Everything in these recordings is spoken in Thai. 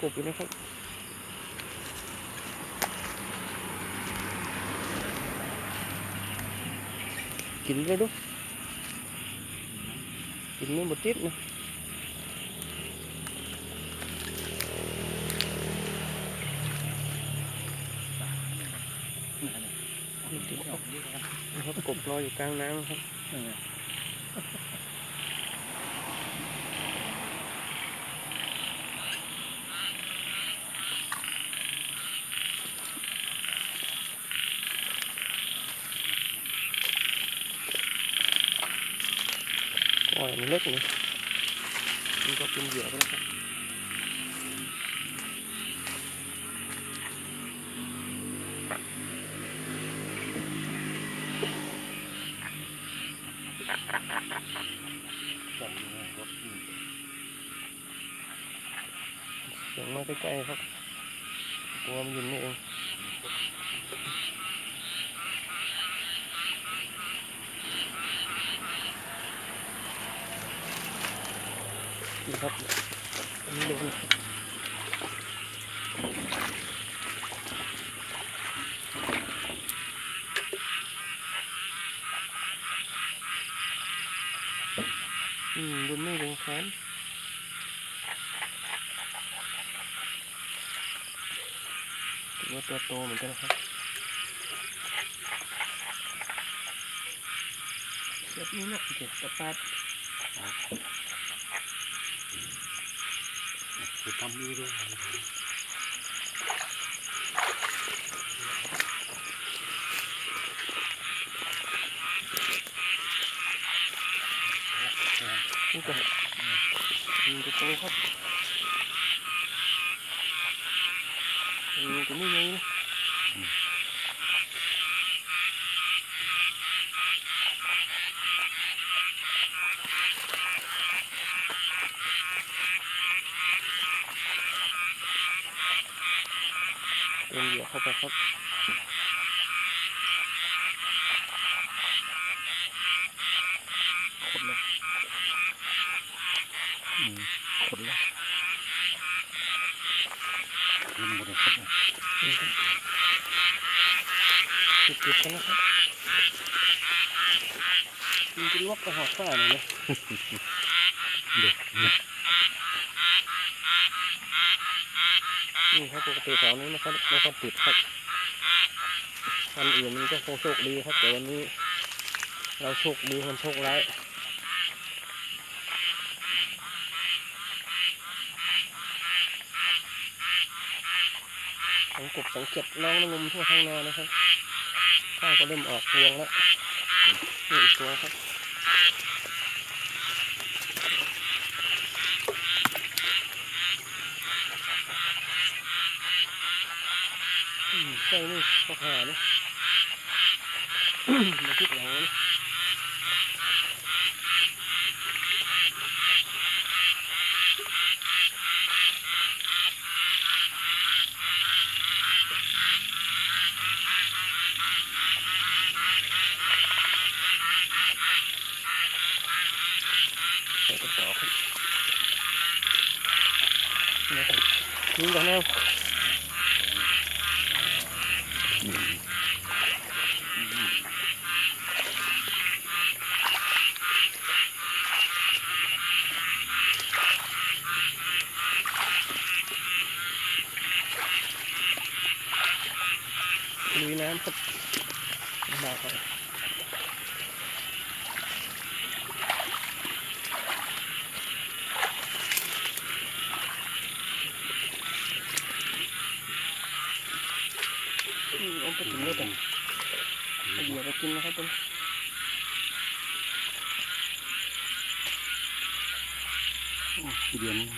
กบอยู่นะครับกินไปดูกินไม่หมดติดนะนี่ติดครับนะครับกบลอยอยู่ก ลางน้ำครับปล่อยมันเล็กเลยมันก็เป็นเหยื่อไปแล้วครับเสียงมาใกล้ๆครับตัวมันยู่นี่เอง นี่ครับอันนี้โดนอืมดนไม่ลงแขนถือว่าตัวโตเหมือนกันนะครับเสียบนี้นะเจ็บกระปัด คือทำนี้ด้วยนี่ก็นี่ก็โตครับนี่ก็นี่ไงนะ เป็นเหยื่อเข้าไปครับคนละอืมคนละมันหมดเลยครับนี่ครับติดๆกันนะครับมันจะลวกกระหอบฝ้าเลยนะเด็กเนี่ย นี่ ครับปกติเสาร์นี้ไม่ค่อยไม่ค่อยติดครับวันอื่นมันก็คงโชคดีครับแต่วันนี้ เราโชคดีมันโชคร้ายสังกบสังเกตน้องนงมทั่วท้องนานะครับข้าวก็เริ่มออกรวงแล้วนี่อีกตัวครับอืม ใช่นี่ก็หานี่มาคิดหลังนะใส่กระเป๋าครับนะครับนี่ก่อนนะอืม ลุยน้ำครับลำบากครับอืมเอา ไปกินเลยแต่เอาเหยื่อไปกินนะครับผมเดือนนี้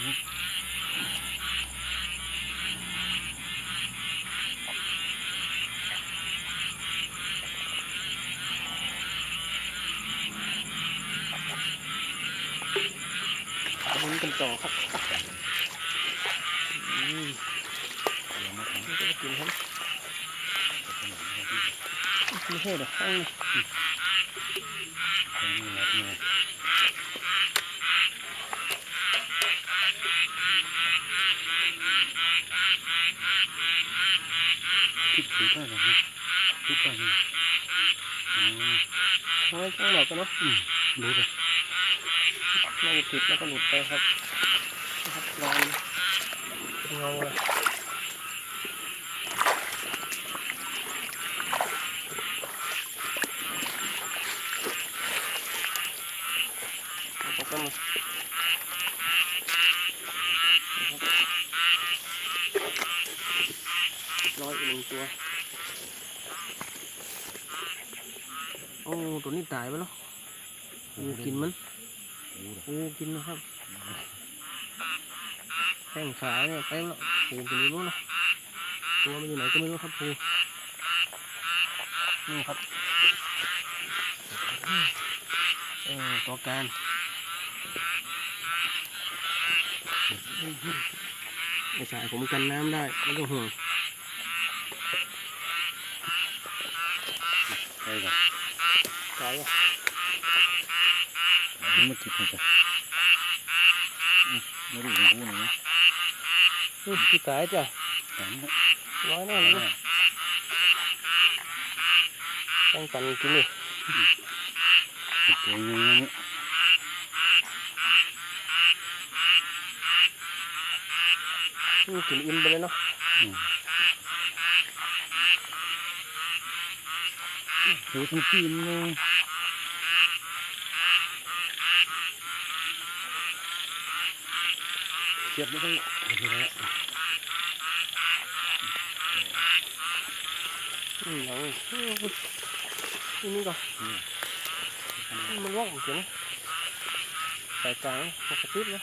หมุนกันต่อครับ ไม่ใช่หรอกข้างคิดถือได้หรอฮะทุกคนเอาไว้ข้างหลอกกันเนาะดูเลยน่าจะติดแล้วก็หลุดไปครับนะครับลองเงาเลย ก็มาร้อยอีกหนึ่งตัว โอ้ตัวนี้ตายไปแล้วงูกินมันรู้เลยโอ้กินนะครับแข้งขาเนี่ยเต็มแล้วปูกินไม่รู้นะตัวมันอยู่ไหนก็ไม่รู้ครับปูนี่ครับเออตัวการ ไอ้สายผมกันน้ำได้ไม่ต้องห่วงใช่ครับสายยังไม่คิดเลยจ้ะไม่รู้ของกูนะนี่ที่สายจ้ะร้อยแน่เลยนะต้องกันกินนี่ติดตัวยังไงเนี่ย กินอิ่มไปเลยเนาะอืมดูทั้งปีนเลยเจ็บไม่ได้โอเคแล้วอืมอย่างนี้อืมนี่นี่ก่อนมันร่องจริงสายกลางปกตินะ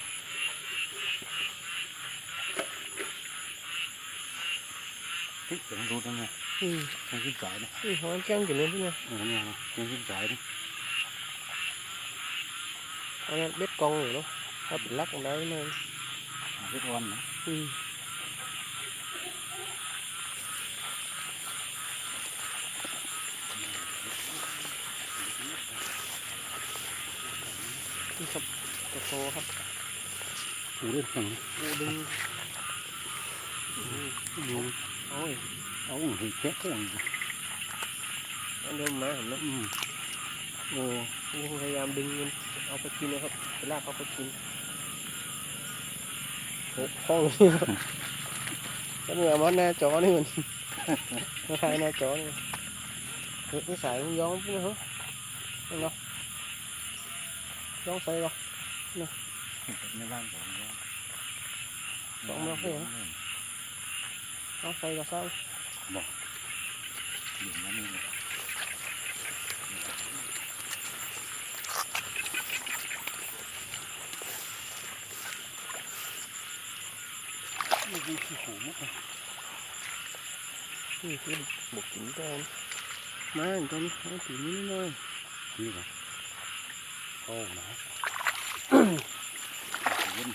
ครับก็เนี่ยมันหน้าจอนี่มันมาถ่ายหน้าจอนี่เฮ้ยนี่สายมันย้อมปุ๊บนะฮะนี่เนาะย้อมใส่ก่อนในบ้านผมเนี่ยสองดอกเลยเหรอย้อมใส่ก็เศร้าอยู่นั่นนี่นี่คือขี้หูมุกเลยนี่คือบุ กกินก่อนมาอีกตอนนี้เอาตีนี้หน่อยนี่เหรอโอ้หนาเย็น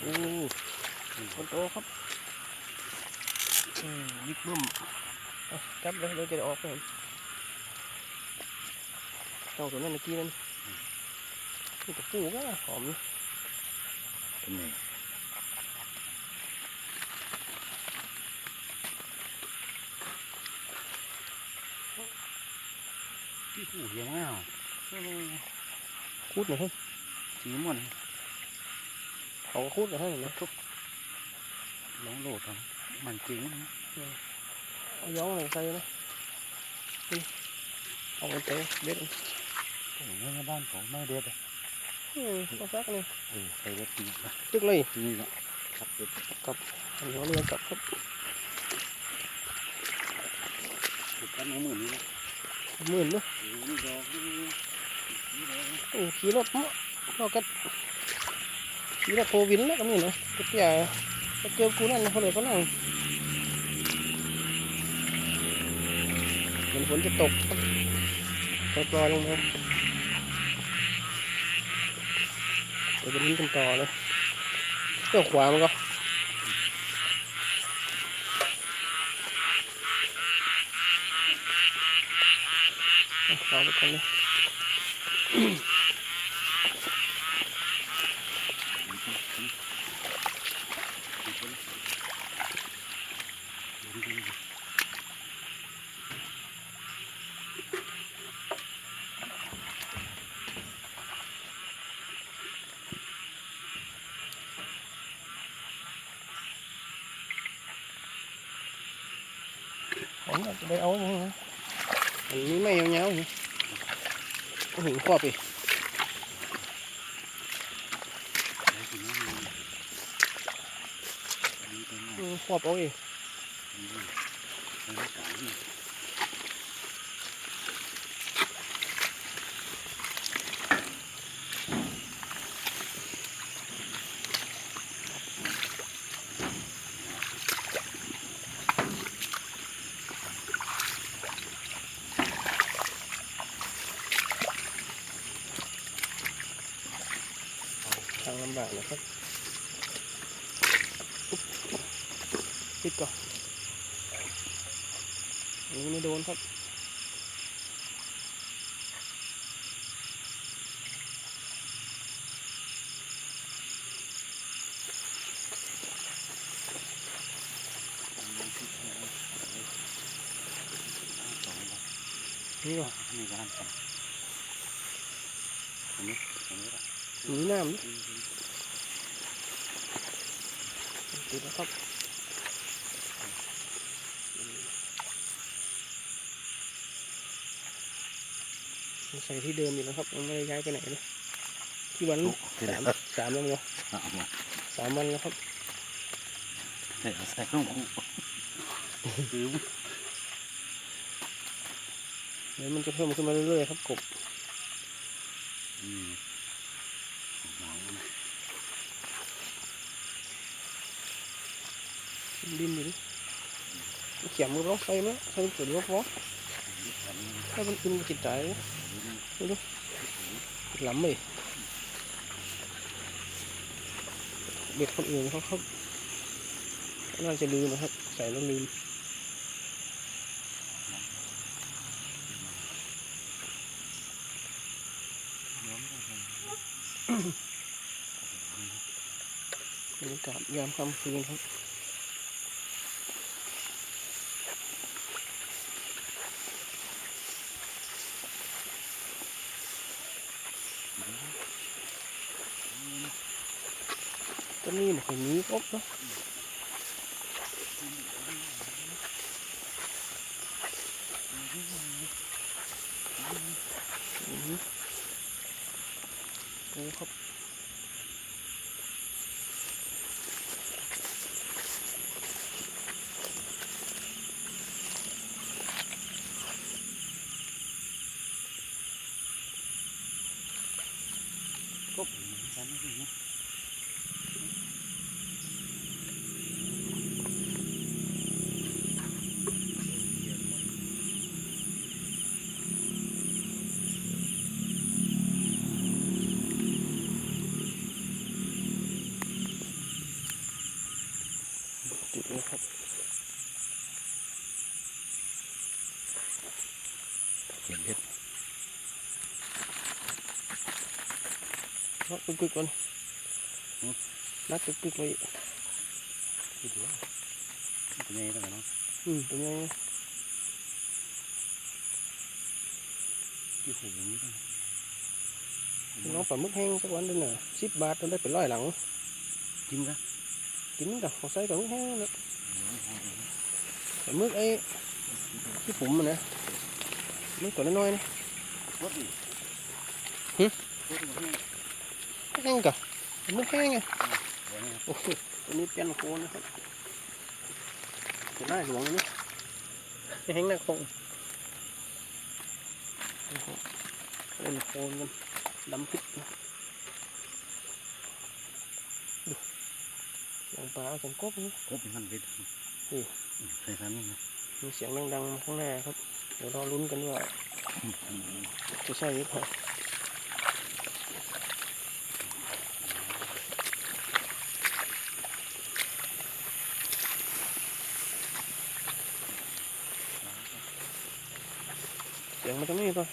โอ้คนโตครับอืมบิ๊กบึ้มเอา จับเลยเราจะได้ออกไปเห็นเอาตัวนั้นเมื่อกี้นั่นนี่ตัวปูก็หอมนะทำไมขี้หูเยอะมากคูดหน่อยเฮ้ยสีม่วนเขาก็คูดหน่อยเฮ้ยเห็นไหมลองโหลดกันมันจริงนะ เอาย้อมอะไรใส่นะนี่เอาไปเตะเด็ดโอ้ยในบ้านผมไม่เด็ดอะอืมเอาซักนี่เออใส่เด็ดจริงนะตึกเลยนี่ละครับเด็ดอันนี้เรียนกลับครับถูกกันน้องหมื่นนี่นะหมื่นเนาะนี่ดอกนี่นี่ดอกโอ้ขี่รถเนาะเราก็ขี่รถโควินแล้วก็นี่เนาะก็เตี้ยก็เจอกูนั่นนะเขาเลยก็นั่ง เหมือนฝนจะตกครับปล่อยลงมาเดี๋ยวจะลุ้นกันต่อเลยเจ้าขวามันก็ต่อไปกันเลย ผมอยากจะ ได้เอาอย่างนี้อันนี้ไม่ยาวๆอย่างนี้ก็ถึงครอบอีกครอบเอาอีกทาง ลำบากนะครับอุ๊บปิดก่อนอันนี้ไม่โดนครับนี่ก่อนนี่ก็นั่นกันอันนี้อันนี้ละหนีน้ำ นะติดแล้วครับใส่ที่เดิมอยู่นะครับยังไม่ได้ย้ายไปไหนเลยที่วันที่สามแล้วสามแล้วเนาะสามอะสามวันแล้วครับเดี๋ยวใส่ข้างหูดื้อเดี๋ยวมันจะเพิ่มขึ้นมาเรื่อยๆครับกบอืมหนาวนะ ดินอยู่ดิเขียมมือร้องไฟมั้ยใส่ตัวร้องฟอถ้ามันกินจิตใจหล้ำเลยเบ็ดคนอื่นเขาเขาน่าจะลืมนะครับ ใส่แล้วลืมบรรยากาศยามค่ำคืนครับ ก็นี่มันเป็นนี้ครบเนาะอืมโอ้ครับก็กันนี่นะ จุดเลยครับ เห็นเพชร นักตึกๆก่อนนักตึกๆไว้ที่ตัวเป็นไงกันเนาะอืมเป็นไงที่หูนี่กันน้องปลาหมึก แห้งกับปลาหมึกแห้งไงโอ้โหตัวนี้เปลี่ยนโคนนะครับตัวหน้หลวงเลยนะจะแห้งหน้าคงเล่นโคนกันดำพิษนะดูลงปลาสังกบนะครบเป็นพันเบ็ดอืมใส่คันนี่นะมีเสียงดังๆมาข้างหน้าครับ เดี๋ยวรอลุ้นกันว่าจะใช่หรือเปล่าเสียง มันจะไม่มีป่ะ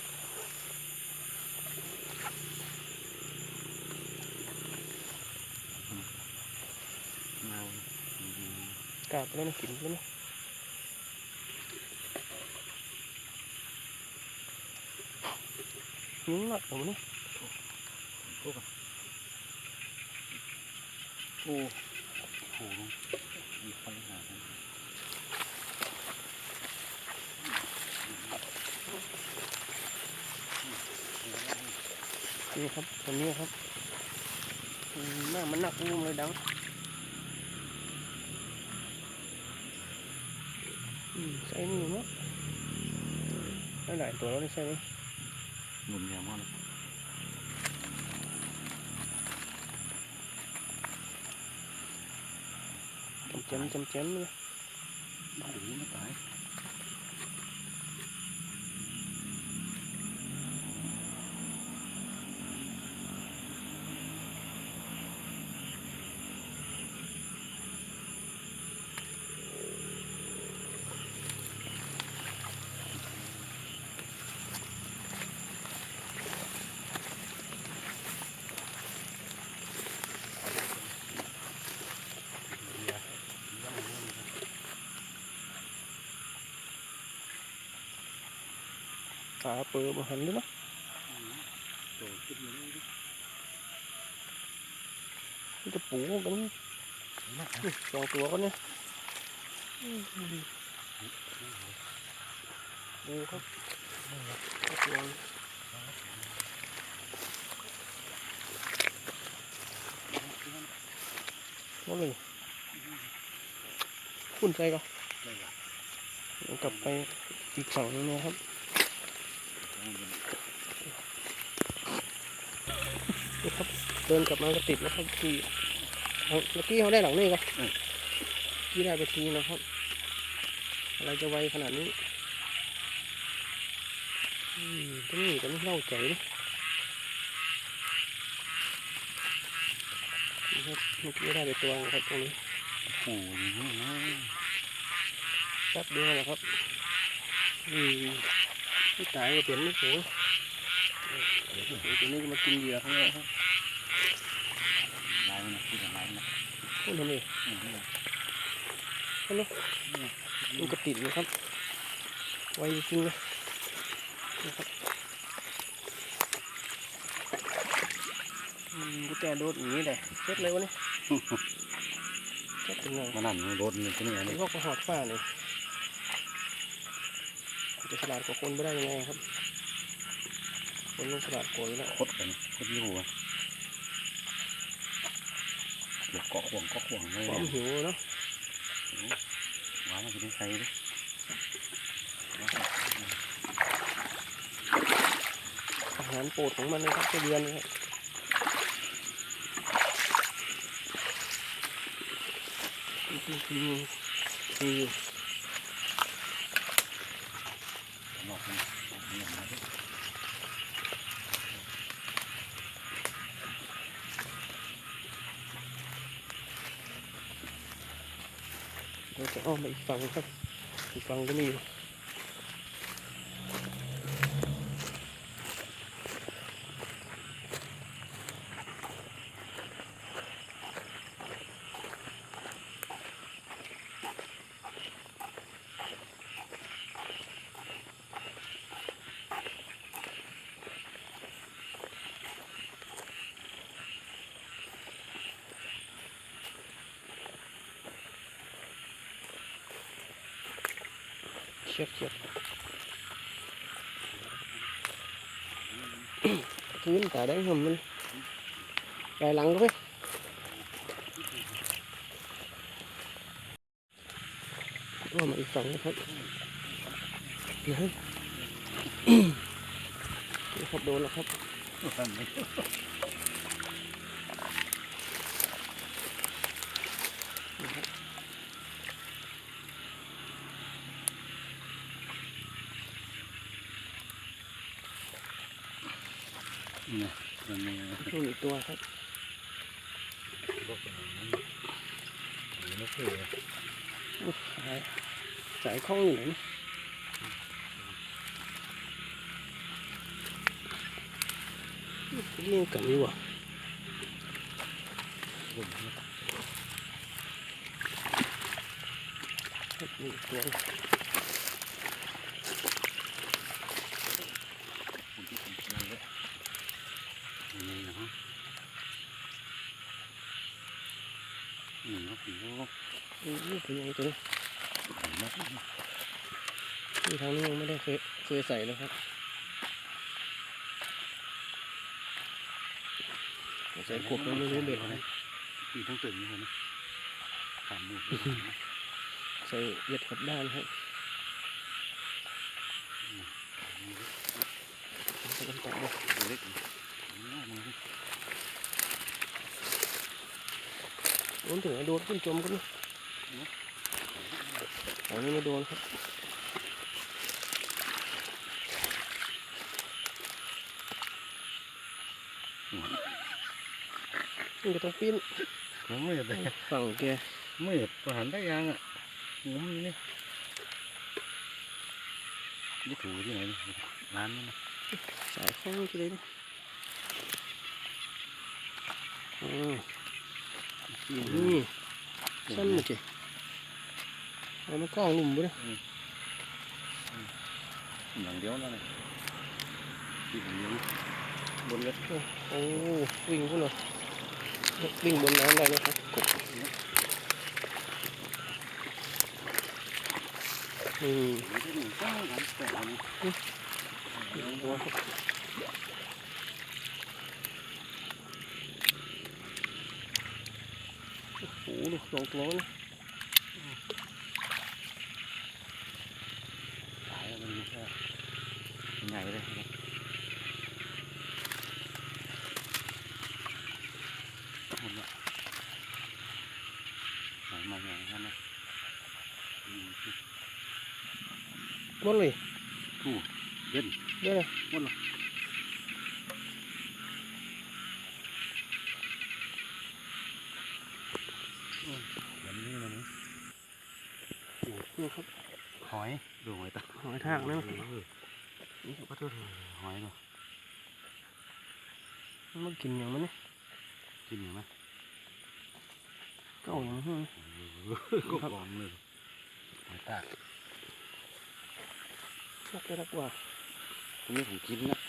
เงากาบแล้วนะกินแล้วนะนุ่งหนักเหรอมันนี่โอ้โหลงมีไฟหากัน นี่ครับตัวนี้ครับอืมหน้ามันหนักอุ้มเลยดังอืมใส่นี่มั้งได้หลายตัวแล้วนี่ใช่ไหมหมุนยาวมากเลยจำจำจำจำเลยบ้านนี้ไม่ตาย ขาเปิดมาหันด้วยนะนมาเลยดิมันจะปูกันนี่สองตัวกันเนี่ยอืมดูครับตัวนั่นเลยคุณใจก็กลับไปอีกฝั่งนึงนะครับ นี่ครับเดินกลับมาก็ติดนะครับทีเอาเมื่อกี้เขาได้หลังนี่ก็ที่ได้ไปทีนะครับ อะไรจะไวขนาดนี้อืมตรงนี้ก็ไม่เล่าใจนะนี่ครับเมื่อกี้ได้ไปตัวนะครับตรงนี้โอ้โหนี่นะแป๊บเดียวนะครับอืม ไม่ตายก็เปลี่ยนไม่โหตัวนี้ก็มากินเหยื่อเขาแล้วครับลายมันนะคือลายมันนะพูดทำไมอืมมันก็ติดนะครับ ไวจริงๆเลยนะครับอืมกูแต่โดดอย่างนี้เลยเช็ดเลยวะเนี่ยเช็ดเป็นไงมันนั่นมันรถมันที่นี่ไอ้นี่พวกกระหอบฝ้าเนี่ยจะ ฉลาดกว่าคนไม่ได้ยังไงครับ คนต้องฉลาดกว่าอยู่แล้วคดกันคดยี่หัวเดี๋ยวเกาะห่วงเกาะห่วงเลยความหิวเนาะว้าวมันจะได้ใส่ดิอาหารโปรดของมันนะครับเจ้าเดือนนะครับนี่คือคือ คือนอกมั นนอกมันมาดิเราจะอ้อมไปอีกฝั่งครับ อีกฝั่งก็มีอยู่เชียบเชียบคืนตาแดงหำมันไกหลังก็ไปว่ามาอีกฝั่งนะครับนะฮะ นี่ครับโดนแล้วครับ ทำไมนี่มันมี โดนอีกตัวครับ พวกนี้นี่นกเอ๋ อุ๊ย สายสายข้องอยู่ไหนนี่นี่กันอยู่อะนี่ตัว ผมที่ผมนั่นเลยนี่นะฮะนี่นกผีนก นี่ เป็นยังไงตัวนี้นกนี่ทางนี้ยังไม่ได้เคยเคยใส่เลยครับใส่กบยังไม่รู้เบ็ดนะปีทั้งตึงนี่นะขำมือใส่เย็ดกับด้านครับใส่กันต่อเลยเล็กมือโดนถึงโดนขึ้นจมกันนี่ อันนี้ไม่โดนครับนี่ก็ต้องปิ้นมันไม่ได้ฝั่งแกไม่ประหารได้ยังอะงมอยู่นี่นี่ถูที่ไหนร้านนี่นะสายข้องที่เลยนะอ๋อนี่สั้นมาเจ เอามากล้องหลุมบุ้ยอย่างเดียวนั่นเลยที่ผมยังบนเล็ดโอ้วิ่งขึ้นเลยวิ่งบนน้ำได้เลยครับกบนี่ไม่ได้หนึ่งก้าวกันแต่อันนี้ตัวครับโอ้โหดูสองตัวนะ สายมันแค่ใหญ่เลย หมดละสายมาอย่างนั้นนะหมดเลยถูกเย็นเดี๋ยวนะหมดละวันนี้มันนี่ครับ หอย ดูหอยตาหอยทากนะเออนี่ครับขอโทษหอยเนาะมันกินอย่างมันนี่กินอยู่ไหมเก้าอย่า งนี้ก็กองเลยหอยตากรักได้รักว่าตรงนี้ผมกินนะ